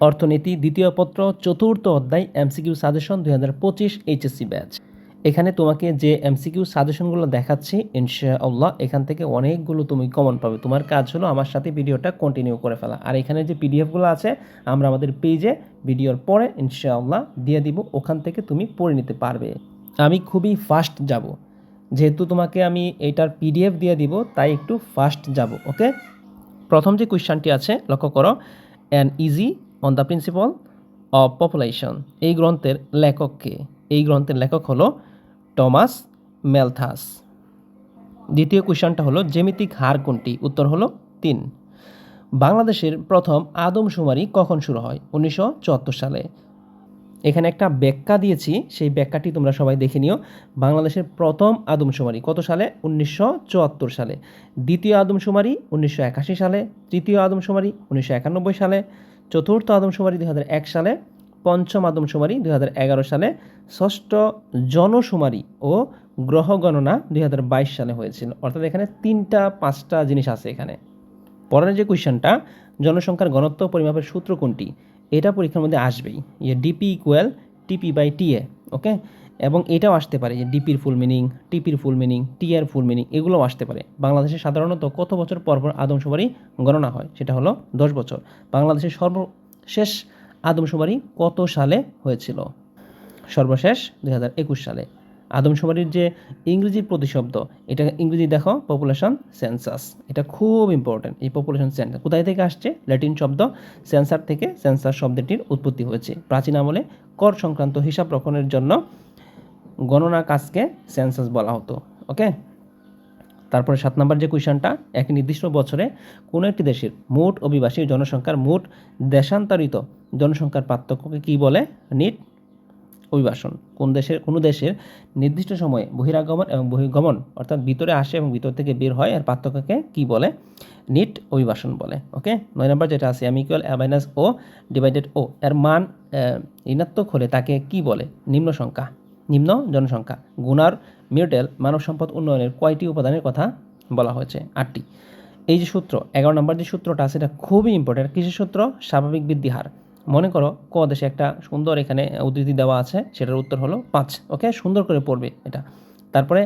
অর্থনীতি, দ্বিতীয় পত্র, চতুর্থ অধ্যায়, এমসিকিউ সাজেশন দুই হাজার পঁচিশ এইচএসসি ব্যাচ। এখানে তোমাকে যে এমসিকিউ সাজেশনগুলো দেখাচ্ছি, ইনশাআল্লাহ এখান থেকে অনেকগুলো তুমি কমন পাবে। তোমার কাজ হলো আমার সাথে ভিডিওটা কন্টিনিউ করে ফেলা। আর এখানে যে পিডিএফগুলো আছে, আমরা আমাদের পেজে ভিডিওর পরে ইনশাআল্লাহ দিয়ে দিব, ওখান থেকে তুমি পড়ে নিতে পারবে। আমি খুবই ফাস্ট যাব। যেহেতু তোমাকে আমি এটার পিডিএফ দিয়ে দিব, তাই একটু ফাস্ট যাব ওকে প্রথম যে কোয়েশ্চানটি আছে, লক্ষ্য করো an essay on the principle of population এই গ্রন্থের লেখককে এই গ্রন্থের লেখক হলো টমাস মেলথাস। দ্বিতীয় কোয়েশ্চনটা হলো জ্যামিতিক হার কোনটি? উত্তর হলো তিন। বাংলাদেশের প্রথম আদমশুমারি কখন শুরু হয়? উনিশশো চুয়াত্তর সালে। এখানে একটা ব্যাখ্যা দিয়েছি, সেই ব্যাখ্যাটি তোমরা সবাই দেখে নিও। বাংলাদেশের প্রথম আদমশুমারি কত সালে? উনিশশো চুয়াত্তর সালে। দ্বিতীয় আদমশুমারি উনিশশো একাশি সালে। তৃতীয় আদমশুমারি উনিশশো একানব্বই সালে। চতুর্থ আদমশুমারি দুই হাজার এক সালে, পঞ্চম আদমশুমারি দুই হাজার এগারো সালে, ষষ্ঠ জনশুমারি ও গ্রহ গণনা দুই হাজার বাইশ সালে হয়েছিল। অর্থাৎ এখানে তিনটা, পাঁচটা জিনিস আছে এখানে। পরের যে কোয়েশ্চেনটা, জনসংখ্যার ঘনত্ব পরিমাপের সূত্র কোনটি? এটা পরীক্ষার মধ্যে আসবেই। ইয়ে DP equal TP by TA okay এবং এটাও আসতে পারে যে ডিপির ফুল মিনিং টিপির ফুল মিনিং টিয়ার ফুল মিনিং এগুলোও আসতে পারে। বাংলাদেশে সাধারণত কত বছর পর পর আদমশুমারি গণনা হয়? সেটা হলো দশ বছর। বাংলাদেশের সর্বশেষ আদমশুমারি কত সালে হয়েছিল? সর্বশেষ দুই হাজার একুশ সালে। আদমশুমারির যে ইংরেজি প্রতিশব্দ, এটা ইংরেজি দেখো পপুলেশন সেন্সাস এটা খুব ইম্পর্টেন্ট এই পপুলেশন সেন্সাস কোথায় থেকে আসছে? ল্যাটিন শব্দ সেন্সার থেকে সেন্সার শব্দটির উৎপত্তি হয়েছে। প্রাচীন আমলে কর সংক্রান্ত হিসাব রক্ষণের জন্য গণনা কাজকে সেন্সাস বলা হতো ওকে তারপরে সাত নম্বর যে কোয়েশনটা এক নির্দিষ্ট বছরে কোনো একটি দেশের মোট অভিবাসী জনসংখ্যার মোট দেশান্তরিত জনসংখ্যার পার্থক্যকে কী বলে? নিট অভিবাসন। কোন দেশের, কোনো দেশের নির্দিষ্ট সময়ে বহিরাগমন এবং বহির্গমন, অর্থাৎ ভিতরে আসে এবং ভিতর থেকে বের হয় আর পার্থক্যকে কী বলে? নিট অভিবাসন বলে ওকে নয় নম্বর যেটা আছে M equal minus O divided O এর মান ঋণাত্মক হলে তাকে কি বলে? নিম্ন সংখ্যা। নিম্ন জনসংখ্যা। গুণার মিউটেল মানব সম্পদ উন্নয়নের কয়টি উপাদানের কথা বলা হয়েছে? আটটি। এই যে সূত্র, এগারো নম্বর যে সূত্রটা আছে, এটা খুবই ইম্পর্টেন্ট কৃষি সূত্র? স্বাভাবিক বৃদ্ধি হার। মনে করো, ক দেশে একটা সুন্দর এখানে উদ্ধৃতি দেওয়া আছে, সেটার উত্তর হলো পাঁচ। ওকে? সুন্দর করে পড়বে এটা। তারপরে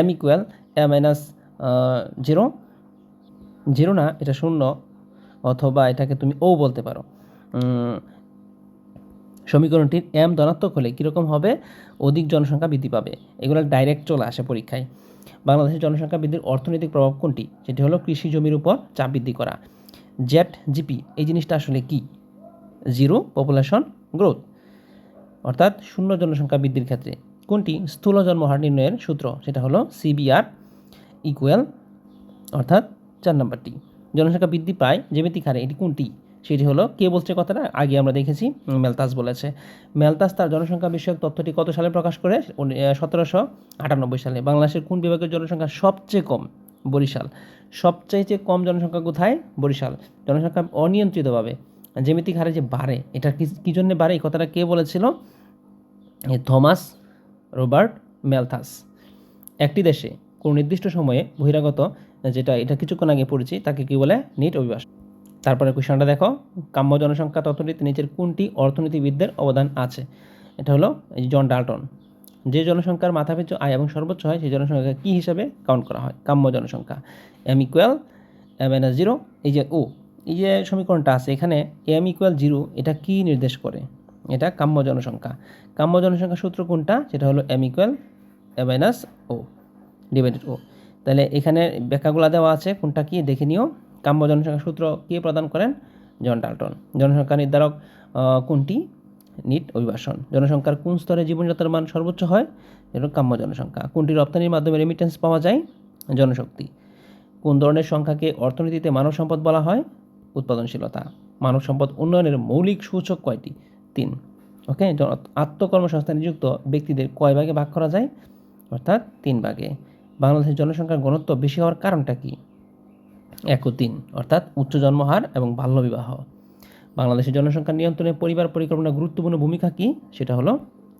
M equal A minus zero zero না, এটা শূন্য, অথবা এটাকে তুমি ও বলতে পারো। সমীকরণটির এম ধনাত্মক হলে কীরকম হবে? অধিক জনসংখ্যা বৃদ্ধি পাবে। এগুলো ডাইরেক্ট চলে আসে পরীক্ষায়। বাংলাদেশের জনসংখ্যা বৃদ্ধির অর্থনৈতিক প্রভাব কোনটি? সেটি হলো কৃষি জমির উপর চাপ বৃদ্ধি করা। জেট জিপি এই জিনিসটা আসলে কি? জিরো পপুলেশন গ্রোথ অর্থাৎ শূন্য জনসংখ্যা বৃদ্ধির ক্ষেত্রে। কোনটি? স্থূল জন্মহার নির্ণয়ের সূত্র, সেটা হলো সিবিআর ইকুয়াল অর্থাৎ চার নম্বরটি। জনসংখ্যা বৃদ্ধি পায় জ্যামিতিক হারে, এটি কোনটি? সেটি হলো। কে বলছে কথাটা? আগে আমরা দেখেছি, মেলতাস বলেছে। মেলতাস তার জনসংখ্যা বিষয়ক তথ্যটি কত সালে প্রকাশ করে? সতেরোশো আটানব্বই সালে। বাংলাদেশের কোন বিভাগের জনসংখ্যা সবচেয়ে কম? বরিশাল। সবচাইতে কম জনসংখ্যা কোথায়? বরিশাল। জনসংখ্যা অনিয়ন্ত্রিতভাবে। জ্যামিতিক হারে যে বাড়ে, এটা কি জন্য বাড়ে? এই কথাটা কে বলেছিল? থমাস রবার্ট মেলথাস একটি দেশে কোনো নির্দিষ্ট সময়ে বহিরাগত, যেটা, এটা কিছুক্ষণ আগে পড়েছি, তাকে কী বলে? নিট অভিবাস তারপরে কোয়েশনটা দেখো। কাম্য জনসংখ্যা তথ্যটিতে নিচের কোনটি অর্থনীতিবিদদের অবদান আছে? এটা হলো জন ডাল্টন। যে জনসংখ্যার মাথাপিছু আয় এবং সর্বোচ্চ হয়, সেই জনসংখ্যা কী হিসাবে কাউন্ট করা হয়? কাম্য জনসংখ্যা। M equal M N zero এই যে ও এই যে সমীকরণটা আছে এখানে এম ইকুয়াল জিরো এটা কী নির্দেশ করে? এটা কাম্য জনসংখ্যা। কাম্য জনসংখ্যা সূত্র কোনটা? সেটা হলো M equal A minus O divided O তাহলে এখানে ব্যাখ্যাগুলো দেওয়া আছে, কোনটা কি? দেখে নিও। কাম্য জনসংখ্যা সূত্র কে প্রদান করেন? John Dalton. জনসংখ্যা নির্ধারক কোনটি? নিট অভিবাসন। জনসংখ্যার কোন স্তরে জীবনযাত্রার মান সর্বোচ্চ হয়? এটা কাম্য জনসংখ্যা। কোনটি রপ্তানির মাধ্যমে রেমিটেন্স পাওয়া যায়? জনশক্তি। কোন ধরনের সংখ্যাকে অর্থনীতিতে মানব সম্পদ বলা হয়? উৎপাদনশীলতা। মানব সম্পদ উন্নয়নের মৌলিক সূচক কয়টি? তিন। ওকে? আত্মকর্মসংস্থানে নিযুক্ত ব্যক্তিদের কয় ভাগে ভাগ করা যায়? অর্থাৎ তিন ভাগে। বাংলাদেশের জনসংখ্যার ঘনত্ব বেশি হওয়ার কারণটা কি? এক ও তিন অর্থাৎ উচ্চ জন্মহার এবং বাল্যবিবাহ বাংলাদেশের জনসংখ্যা নিয়ন্ত্রণে পরিবার পরিকল্পনার গুরুত্বপূর্ণ ভূমিকা কি? সেটা হলো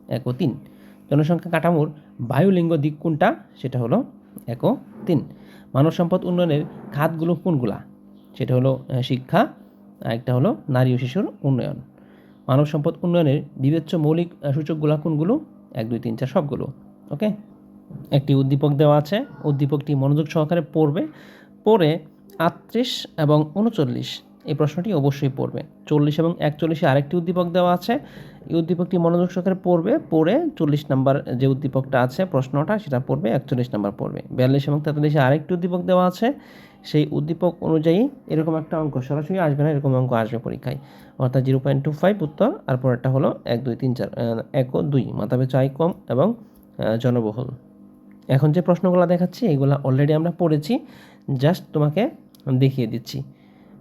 এক তিন জনসংখ্যা কাঠামোর বায়ুলিঙ্গ দিক কোনটা? সেটা হলো এক তিন মানব সম্পদ উন্নয়নের খাতগুলো কোনগুলা? সেটা হলো শিক্ষা আরেকটা হলো নারী ও শিশুর উন্নয়ন। মানব সম্পদ উন্নয়নের বিবেচ্য মৌলিক সূচকগুলো কোনগুলো? এক, দুই, তিন, চার, সবগুলো। ওকে? একটি উদ্দীপক দেওয়া আছে। উদ্দীপকটি মনোযোগ সহকারে পড়বে। পড়ে আটত্রিশ এবং উনচল্লিশ। এই প্রশ্নটি অবশ্যই পড়বে। চল্লিশ এবং একচল্লিশে আরেকটি উদ্দীপক দেওয়া আছে। এই উদ্দীপকটি মনোযোগ সহকারে পড়বে, পড়ে চল্লিশ নাম্বার যে উদ্দীপকটা আছে, প্রশ্নটা, সেটা পড়বে, একচল্লিশ নাম্বার পড়বে। বিয়াল্লিশ এবং তেতাল্লিশে আরেকটি উদ্দীপক দেওয়া আছে। সেই উদ্দীপক অনুযায়ী এরকম একটা অঙ্ক, সরাসরি আসবে না, এরকম অঙ্ক আসবে পরীক্ষায়। অর্থাৎ জিরো পয়েন্ট টু ফাইভ উত্তর, আর পরেরটা হলো এক, দুই, তিন, চার এক ও দুই। মাথাপে চাই কম এবং জনবহুল। এখন যে প্রশ্নগুলো দেখাচ্ছি, এগুলো অলরেডি আমরা পড়েছি। জাস্ট তোমাকে দেখিয়ে দিচ্ছি।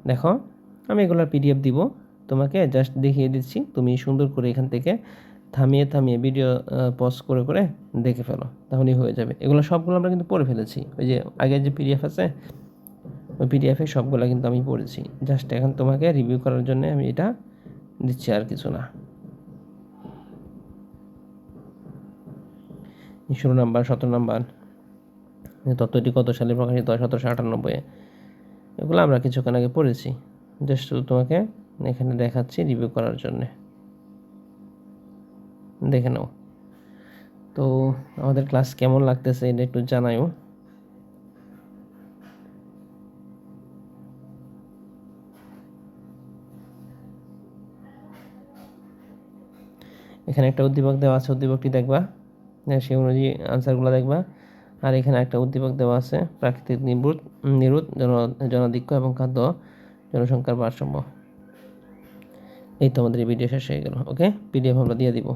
দেখো, আমি এগুলোর পিডিএফ দিব। তোমাকে জাস্ট দেখিয়ে দিচ্ছি। তুমি সুন্দর করে এখান থেকে থামিয়ে থামিয়ে ভিডিও পজ করে করে দেখে ফেলো। তাহলেই হয়ে যাবে। এগুলো সবগুলো আমরা কিন্তু পড়ে ফেলেছি। ওই যে আগের যে পিডিএফ আছে, ওই পিডিএফে সবগুলো কিন্তু আমি পড়েছি। জাস্ট এখন তোমাকে রিভিউ করার জন্য আমি এটা দিচ্ছি আর কিছু না। ষোলো নাম্বার, সতেরো নাম্বার। তত্ত্বটি কত সালে প্রকাশিত সতেরোশো আটানব্বই এগুলো আমরা কিছুক্ষণ আগে পড়েছি। জাস্ট শুধু তোমাকে এখানে দেখাচ্ছি রিভিউ করার জন্যে। দেখে নাও। তো আমাদের ক্লাস কেমন লাগতেছে এটা একটু জানাও এখানে একটা উদ্দীপক দেওয়া আছে উদ্দীপকটি দেখবা। হ্যাঁ, সেই অনুযায়ী আনসারগুলো দেখবা। আর এখানে একটা উদ্দীপক দেওয়া আছে, প্রাকৃতিক নিবুত নিরুদ জন, জনাধিক্য এবং খাদ্য, জনসংখ্যার ভারসাম্য। এই তো আমাদের এই ভিডিও শেষ হয়ে গেল ওকে পিডিএফ আমরা দিয়ে দিব।